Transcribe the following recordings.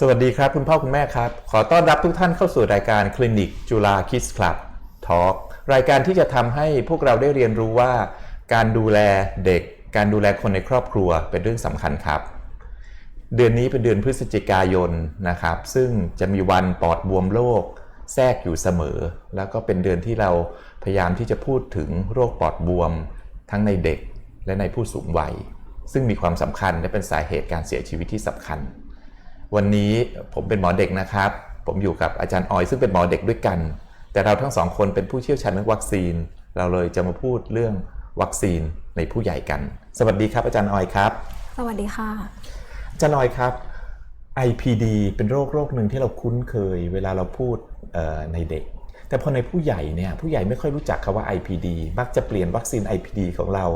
สวัสดีครับคุณพ่อคุณแม่ครับ ขอต้อนรับทุกท่านเข้าสู่รายการคลินิกจุฬาคิสคลับทอล์กรายการที่จะทำให้พวกเราได้เรียนรู้ว่า การดูแลเด็ก การดูแลคนในครอบครัวเป็นเรื่องสำคัญครับ เดือนนี้เป็นเดือนพฤศจิกายนนะครับ ซึ่งจะมีวันปอดบวมโลกแทรกอยู่เสมอ แล้วก็เป็นเดือนที่เราพยายามที่จะพูดถึงโรคปอดบวม ทั้งในเด็กและในผู้สูงวัย ซึ่งมีความสำคัญและเป็นสาเหตุการเสียชีวิตที่สำคัญ วันนี้ผมเป็นหมอเด็กนะครับ ผมอยู่กับอาจารย์ออยซึ่งเป็นหมอเด็กด้วยกัน แต่เราทั้งสองคนเป็นผู้เชี่ยวชาญเรื่องวัคซีน เราเลยจะมาพูดเรื่องวัคซีนในผู้ใหญ่กัน สวัสดีครับ อาจารย์ออยครับ สวัสดีค่ะ อาจารย์ออยครับ IPD เป็นโรคโรคหนึ่งที่เราคุ้นเคย เวลาเราพูดเอ่อในเด็ก แต่พอในผู้ใหญ่เนี่ยผู้ใหญ่ไม่ค่อยรู้จักคำว่า IPD มักจะเปลี่ยนวัคซีน IPD ของเรา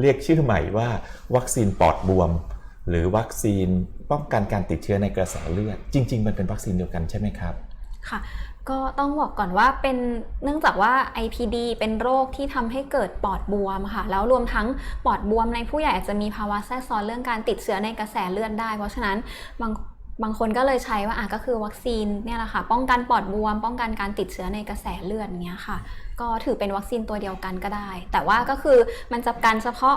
เรียกชื่อใหม่ว่าวัคซีนปอดบวม หรือวัคซีนป้องกันการติดเชื้อในกระแสเลือด จริง ๆ มันเป็นวัคซีนเดียวกันใช่ไหมครับ ค่ะ ก็ต้องบอกก่อนว่าเป็นเนื่องจากว่า IPD เป็นโรคที่ทำให้เกิดปอดบวมค่ะ แล้วรวมทั้งปอดบวมในผู้ใหญ่อาจจะมีภาวะแทรกซ้อนเรื่องการติดเชื้อในกระแสเลือดได้ เพราะฉะนั้นบางบางคนก็เลยใช้ว่าอะก็คือวัคซีนเนี่ยแหละค่ะ ป้องกันปอดบวม ป้องกันการติดเชื้อในกระแสเลือดเงี้ยค่ะ ก็ถือเป็นวัคซีนตัวเดียวกันก็ได้ แต่ว่าก็คือมันจะกันเฉพาะ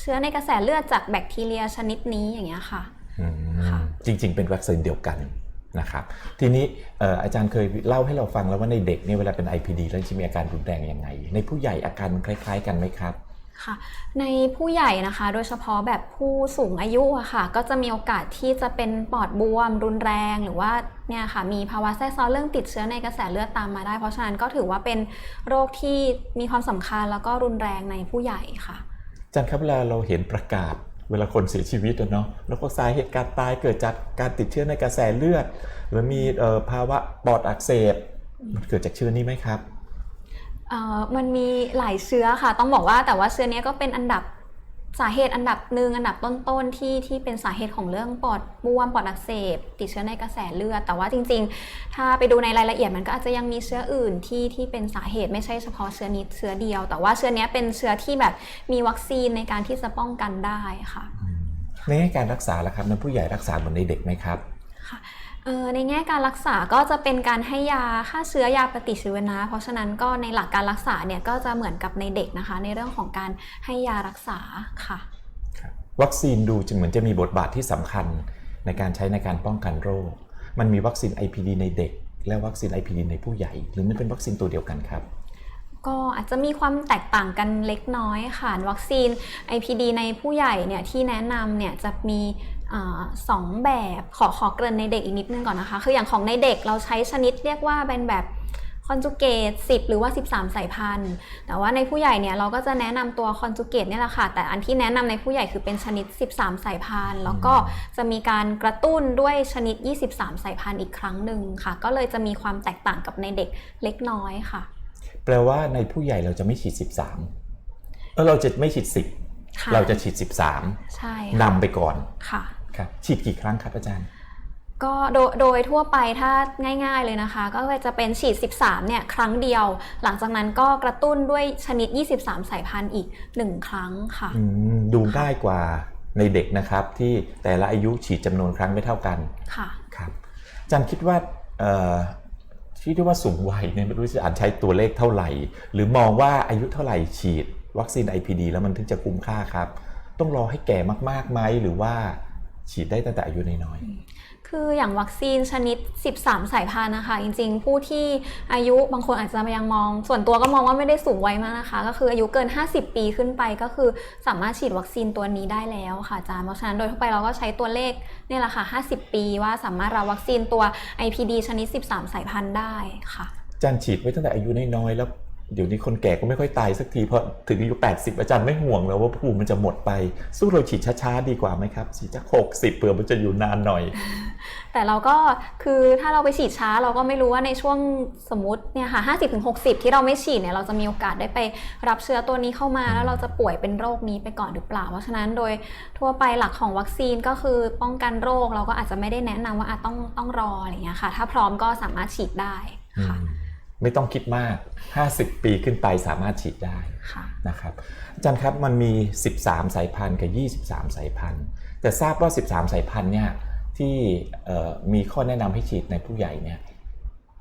เชื้อในกระแสเลือดจากแบคทีเรียชนิดนี้อย่างเงี้ยค่ะอืมค่ะจริงๆ เป็นวัคซีนเดียวกันนะครับทีนี้เอ่ออาจารย์เคยเล่าให้เราฟังแล้วว่าในเด็กเนี่ยเวลาเป็น IPD แล้วจะมีอาการรุนแรงยังไง ในผู้ใหญ่อาการมันคล้าย ๆ กันไหมครับค่ะในผู้ใหญ่นะคะโดยเฉพาะแบบผู้สูงอายุอะค่ะ ก็จะมีโอกาสที่จะเป็นปอดบวมรุนแรงหรือว่าเนี่ยค่ะมีภาวะแทรกซ้อนเรื่องติดเชื้อในกระแสเลือดตามมาได้ เพราะฉะนั้นก็ถือว่าเป็นโรคที่มีความสำคัญแล้วก็รุนแรงในผู้ใหญ่ค่ะอา จันครับเวลาเราเห็นประกาศเวลาคนเสียชีวิตเนาะแล้วก็สาเหตุการตายเกิดจากการติดเชื้อในกระแสเลือด หรือมีออภาวะปอดอักเสบมันเกิดจากเชื้อนี้ไหมครับมันมีหลายเชื้อค่ะ ต้องบอกว่าแต่ว่าเชื้อนี้ก็เป็นอันดับ สาเหตุอันดับหนึ่งอันดับต้นๆที่ที่เป็นสาเหตุของเรื่องปอดบวมปอดอักเสบ ติดเชื้อในกระแสเลือด แต่ว่าจริง ๆ ถ้าไปดูในรายละเอียดมันก็อาจจะยังมีเชื้ออื่นที่ที่เป็นสาเหตุไม่ใช่เฉพาะเชื้อนี้เชื้อเดียว แต่ว่าเชื้อเนี้ยเป็นเชื้อที่แบบมีวัคซีนในการที่จะป้องกันได้ค่ะ ในแง่การรักษาล่ะครับในผู้ใหญ่รักษาเหมือนในเด็กไหมครับค่ะเอ่อ ในแง่การรักษาก็จะเป็นการให้ยาฆ่าเชื้อยาปฏิชีวนะ เพราะฉะนั้นก็ในหลักการรักษาเนี่ยก็จะเหมือนกับในเด็กนะคะ ในเรื่องของการให้ยารักษาค่ะวัคซีนดูจึงเหมือนจะมีบทบาทที่สำคัญในการใช้ในการป้องกันโรค มันมีวัคซีน IPD ในเด็ก และวัคซีน IPD ในผู้ใหญ่ หรือมันเป็นวัคซีนตัวเดียวกันครับก็อาจจะมีความแตกต่างกันเล็กน้อยค่ะ วัคซีน IPD ในผู้ใหญ่เนี่ยที่แนะนำเนี่ยจะมีอา สองแบบขอขอเกริ่นในเด็กอีกนิดนึงก่อนนะคะ คืออย่างของในเด็กเราใช้ชนิดเรียกว่าเป็นแบบคอนจูเกต10 หรือว่า 13 สายพันธุ์ แต่ว่าในผู้ใหญ่เนี่ยเราก็จะแนะนำตัวคอนจูเกตเนี่ยแหละค่ะ แต่อันที่แนะนำในผู้ใหญ่คือเป็นชนิด 13 สายพันธุ์ แล้วก็จะมีการกระตุ้นด้วยชนิด 23 สายพันธุ์อีกครั้งหนึ่งค่ะ ก็เลยจะมีความแตกต่างกับในเด็กเล็กน้อยค่ะ แปลว่าในผู้ใหญ่เราจะไม่ฉีด 13เออเราจะไม่ฉีดค่ะ10 เราจะฉีดใช่13ค่ะนำไปก่อนค่ะ ครับฉีดกี่ครั้งครับอาจารย์ ก็โดยโดยทั่วไปถ้าง่ายๆเลยนะคะ ก็จะเป็นฉีด 13 เนี่ยครั้งเดียว หลังจากนั้นก็กระตุ้นด้วยชนิด 23 สายพันธุ์อีก 1 ครั้งค่ะอืมดูง่ายกว่าในเด็กนะครับที่แต่ละอายุฉีดจำนวนครั้งไม่เท่ากันค่ะครับอาจารย์คิดว่าเอ่อที่เรียกว่าสูงวัยเนี่ยไม่รู้จะอ่านใช้ตัวเลขเท่าไหร่ หรือมองว่าอายุเท่าไหร่ฉีด วัคซีน IPD แล้วมันถึงจะคุ้มค่าครับ ต้องรอให้แก่มากๆไหมหรือว่า ฉีดได้ตั้งแต่อายุน้อยคืออย่างวัคซีนชนิด 13 สายพันธุ์นะคะ จริงๆ ผู้ที่อายุบางคนอาจจะยังมอง ส่วนตัวก็มองว่าไม่ได้สูงวัยมากนะคะ ก็คืออายุเกิน 50 ปีขึ้นไปก็คือสามารถฉีดวัคซีนตัวนี้ได้แล้วค่ะอาจารย์เพราะฉะนั้นโดยทั่วไปเราก็ใช้ตัวเลขเนี่ยแหละค่ะ 50 ปีว่าสามารถรับวัคซีนตัว IPD ชนิด 13 สายพันธุ์ได้ค่ะๆอาจารย์ฉีดไว้ตั้งแต่อายุน้อยๆแล้ว เดี๋ยวนี้คนแก่ก็ไม่ค่อยตายสักทีเพราะถึงอายุ 80 อาจารย์ไม่ห่วงแล้วว่าภูมิมันจะหมดไป สู้เราฉีดช้าๆดีกว่าไหมครับฉีดสัก60เผื่อมันจะอยู่นานหน่อย แต่เราก็คือถ้าเราไปฉีดช้าเราก็ไม่รู้ว่าในช่วงสมมติเนี่ยค่ะ50ถึง60ที่เราไม่ฉีดเนี่ยเราจะมีโอกาสได้ไปรับเชื้อตัวนี้เข้ามา แล้วเราจะป่วยเป็นโรคนี้ไปก่อนหรือเปล่า เพราะฉะนั้นโดยทั่วไปหลักของวัคซีนก็คือป้องกันโรคเราก็อาจจะไม่ได้แนะนำว่าอะต้องต้องรออะไรอย่างเงี้ยค่ะ ถ้าพร้อมก็สามารถฉีดได้ค่ะอืม ไม่ต้องคิดมาก 50 ปีขึ้นไปสามารถฉีดได้ค่ะนะครับอาจารย์ครับมันมี 13 สายพันธุ์กับ 23 สายพันธุ์ แต่ทราบว่า 13 สายพันธุ์เนี่ยที่เอ่อมีข้อแนะนำให้ฉีดในผู้ใหญ่เนี่ย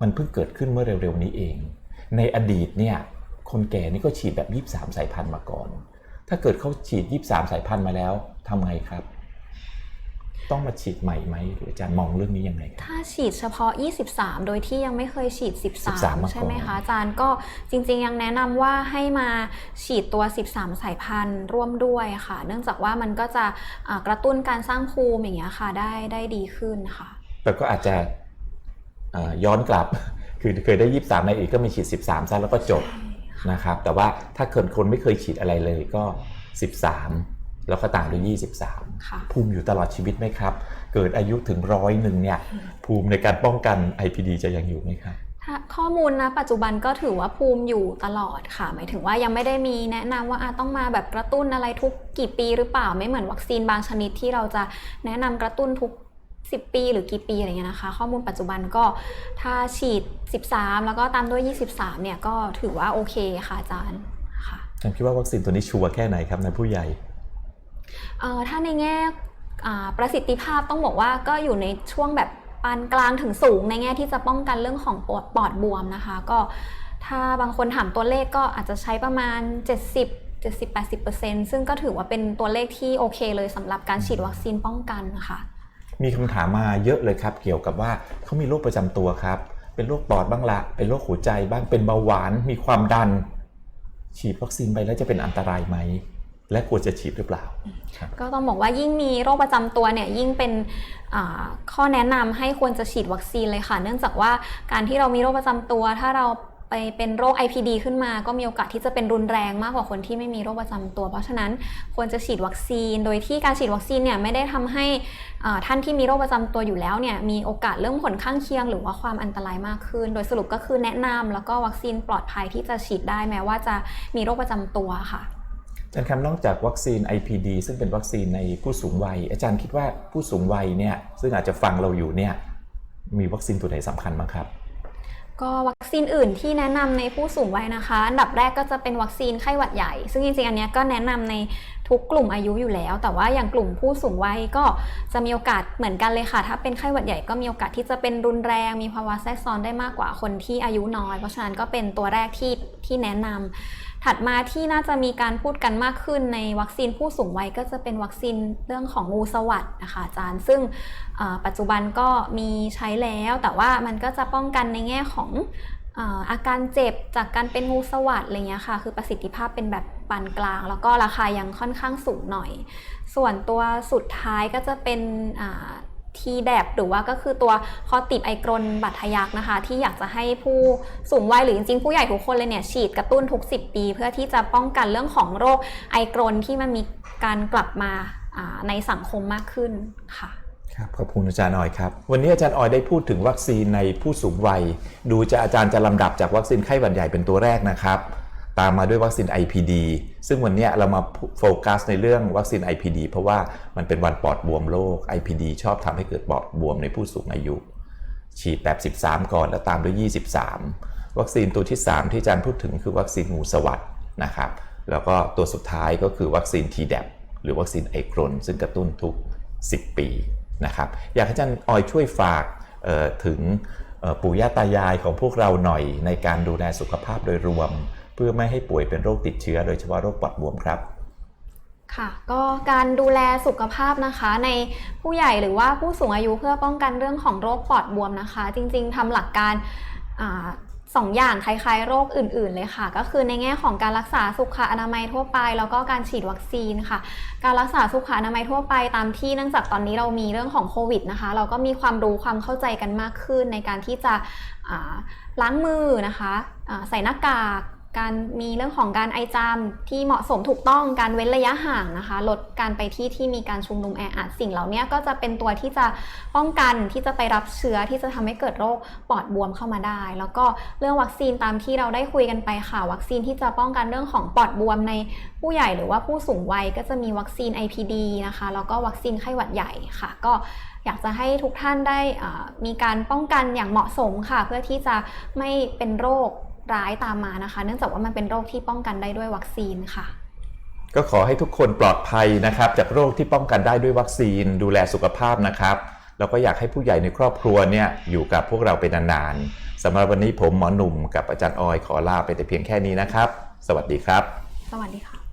มันเพิ่งเกิดขึ้นเมื่อเร็วๆนี้เอง ในอดีตเนี่ยคนแก่นี่ก็ฉีดแบบ 23 สายพันธุ์มาก่อน ถ้าเกิดเขาฉีด 23 สายพันธุ์มาแล้วทำไงครับ ต้องมาฉีดใหม่ไหมหรืออาจารย์มองเรื่องนี้ยังไงครับถ้าฉีดเฉพาะ 23 โดยที่ยังไม่เคยฉีด 13มาก่อน13ใช่ไหมคะอาจารย์ก็จริง ๆ ยังแนะนำว่าให้มาฉีดตัว 13 สายพันธุ์ร่วมด้วยค่ะ เนื่องจากว่ามันก็จะอ่ากระตุ้นการสร้างภูมิอย่างเงี้ยค่ะได้ได้ดีขึ้นค่ะ แต่ก็อาจจะเอ่อย้อนกลับคือเคยได้ 23ในอีกก็มีฉีด 13ซะแล้วก็จบนะครับ แต่ว่าถ้าเกิดคนไม่เคยฉีดอะไรเลยก็ 13 แล้วก็ตามด้วย 23ค่ะภูมิอยู่ตลอดชีวิตไหมครับ เกิดอายุถึงร้อยหนึ่งเนี่ย ภูมิในการป้องกัน IPD จะยังอยู่ไหมครับถ้าข้อมูลนะปัจจุบันก็ถือว่าภูมิอยู่ตลอดค่ะ หมายถึงว่ายังไม่ได้มีแนะนำว่าอะต้องมาแบบกระตุ้นอะไรทุกกี่ปีหรือเปล่าไม่เหมือนวัคซีนบางชนิดที่เราจะแนะนำกระตุ้นทุก 10 ปีหรือกี่ปีอะไรเงี้ยนะคะ ข้อมูลปัจจุบันก็ถ้าฉีด 13 แล้วก็ตามด้วย 23 เนี่ยก็ถือว่าโอเคค่ะอาจารย์ค่ะอาจารย์คิดว่าวัคซีนตัวนี้ชัวร์แค่ไหนครับในผู้ใหญ่เอ่อ ถ้าในแง่ประสิทธิภาพต้องบอกว่าก็อยู่ในช่วงแบบปานกลางถึงสูง ในแง่ที่จะป้องกันเรื่องของปอดปอดบวมนะคะ ก็ถ้าบางคนถามตัวเลขก็อาจจะใช้ประมาณ 70 70-80%ซึ่งก็ถือว่าเป็นตัวเลขที่โอเคเลยสำหรับการฉีดวัคซีนป้องกันนะคะมีคำถามมาเยอะเลยครับ เกี่ยวกับว่าเขามีโรคประจำตัวครับ เป็นโรคปอดบ้างละ เป็นโรคหัวใจบ้างเป็นเบาหวานมีความดัน ฉีดวัคซีนไปแล้วจะเป็นอันตรายไหม และควรจะฉีดหรือเปล่า ก็ต้องบอกว่ายิ่งมีโรคประจำตัวเนี่ยยิ่งเป็นข้อแนะนำให้ควรจะฉีดวัคซีนเลยค่ะ เนื่องจากว่าการที่เรามีโรคประจำตัว ถ้าเราไปเป็นโรค IPD ขึ้นมา ก็มีโอกาสที่จะเป็นรุนแรงมากกว่าคนที่ไม่มีโรคประจำตัว เพราะฉะนั้นควรจะฉีดวัคซีน โดยที่การฉีดวัคซีนเนี่ยไม่ได้ทำให้ท่านที่มีโรคประจำตัวอยู่แล้วเนี่ยมีโอกาสเรื่องผลข้างเคียง หรือว่าความอันตรายมากขึ้น โดยสรุปก็คือแนะนำแล้วก็วัคซีนปลอดภัยที่จะฉีดได้แม้ว่าจะมีโรคประจำตัวค่ะ อาจารย์ครับนอกจากวัคซีน IPD ซึ่งเป็นวัคซีนในผู้สูงวัย อาจารย์คิดว่าผู้สูงวัยเนี่ยซึ่งอาจจะฟังเราอยู่เนี่ยมีวัคซีนตัวไหนสำคัญบ้างครับ ก็วัคซีนอื่นที่แนะนำในผู้สูงวัยนะคะอันดับแรกก็จะเป็นวัคซีนไข้หวัดใหญ่ ซึ่งจริงๆอันนี้ก็แนะนำในทุกกลุ่มอายุอยู่แล้ว แต่ว่าอย่างกลุ่มผู้สูงวัยก็จะมีโอกาสเหมือนกันเลยค่ะ ถ้าเป็นไข้หวัดใหญ่ก็มีโอกาสที่จะเป็นรุนแรง มีภาวะแทรกซ้อนได้มากกว่าคนที่อายุน้อย เพราะฉะนั้นก็เป็นตัวแรกที่ที่แนะนำ ถัดมาที่น่าจะมีการพูดกันมากขึ้นในวัคซีนผู้สูงวัยก็จะเป็นวัคซีนเรื่องของงูสวัสดนะคะอาจารย์ ซึ่งปัจจุบันก็มีใช้แล้ว แต่ว่ามันก็จะป้องกันในแง่ของเอ่ออาการเจ็บจากการเป็นงูสวัสดอะไรเงี้ยค่ะ คือประสิทธิภาพเป็นแบบปานกลาง แล้วก็ราคายังค่อนข้างสูงหน่อย ส่วนตัวสุดท้ายก็จะเป็น ทีแดบหรือว่าก็คือตัวคอติบไอกรนบัตทะยักนะคะ ที่อยากจะให้ผู้สูงวัยหรือจริงๆ ผู้ใหญ่ทุกคนเลยเนี่ยฉีดกระตุ้นทุก 10 ปี เพื่อที่จะป้องกันเรื่องของโรคไอกรนที่มันมีการกลับมาในสังคมมากขึ้นค่ะครับขอบคุณอาจารย์ออยครับ วันนี้อาจารย์ออยได้พูดถึงวัคซีนในผู้สูงวัย ดูจะอาจารย์จะลำดับจากวัคซีนไข้หวัดใหญ่เป็นตัวแรกนะครับ ตามมาด้วยวัคซีน IPD ซึ่งวันนี้เรามาโฟกัสในเรื่องวัคซีน IPD เพราะว่ามันเป็นวันปอดบวมโลก IPD ชอบทำให้เกิดปอดบวมในผู้สูงอายุ ฉีดแบบ13 ก่อนแล้วตามด้วย 23 วัคซีนตัวที่ 3 ที่อาจารย์พูดถึงคือวัคซีนงูสวัสดนะครับ แล้วก็ตัวสุดท้ายก็คือวัคซีน Tdap หรือวัคซีนไอกรนซึ่งกระตุ้นทุก 10 ปีนะครับอยากให้อาจารย์ออยช่วยฝากถึงปู่ย่าตายายของพวกเราหน่อยในการดูแลสุขภาพโดยรวม เพื่อไม่ให้ป่วยเป็นโรคติดเชื้อ โดยเฉพาะโรคปอดบวมครับค่ะก็การดูแลสุขภาพนะคะในผู้ใหญ่หรือว่าผู้สูงอายุเพื่อป้องกันเรื่องของโรคปอดบวมนะคะ จริงๆทำหลักการอสองอย่างคล้ายๆ โรคอื่นๆเลยค่ะ ก็คือในแง่ของการรักษาสุขอนามัยทั่วไป แล้วก็การฉีดวัคซีนค่ะ การรักษาสุขอนามัยทั่วไปตามที่เนื่องจากตอนนี้เรามีเรื่องของโควิดนะคะ เราก็มีความรู้ความเข้าใจกันมากขึ้นในการที่จะล้างมือนะคะใส่หน้ากาก การมีเรื่องของการไอจามที่เหมาะสมถูกต้องการเว้นระยะห่างนะคะ ลดการไปที่ที่มีการชุมนุมแออัดสิ่งเหล่านี้ก็จะเป็นตัวที่จะป้องกันที่จะไปรับเชื้อที่จะทำให้เกิดโรคปอดบวมเข้ามาได้ แล้วก็เรื่องวัคซีนตามที่เราได้คุยกันไปค่ะ วัคซีนที่จะป้องกันเรื่องของปอดบวมในผู้ใหญ่หรือว่าผู้สูงวัยก็จะมีวัคซีน IPD นะคะแล้วก็วัคซีนไข้หวัดใหญ่ค่ะ ก็อยากจะให้ทุกท่านได้มีการป้องกันอย่างเหมาะสมค่ะ เพื่อที่จะไม่เป็นโรค ร้ายตามมานะคะ เนื่องจากว่ามันเป็นโรคที่ป้องกันได้ด้วยวัคซีนค่ะ ก็ขอให้ทุกคนปลอดภัยนะครับ จากโรคที่ป้องกันได้ด้วยวัคซีนดูแลสุขภาพนะครับ แล้วก็อยากให้ผู้ใหญ่ในครอบครัวเนี่ยอยู่กับพวกเราเป็นนานๆสำหรับวันนี้ผมหมอหนุ่มกับอาจารย์ออยขอลาไปแต่เพียงแค่นี้นะครับ สวัสดีครับ สวัสดีค่ะ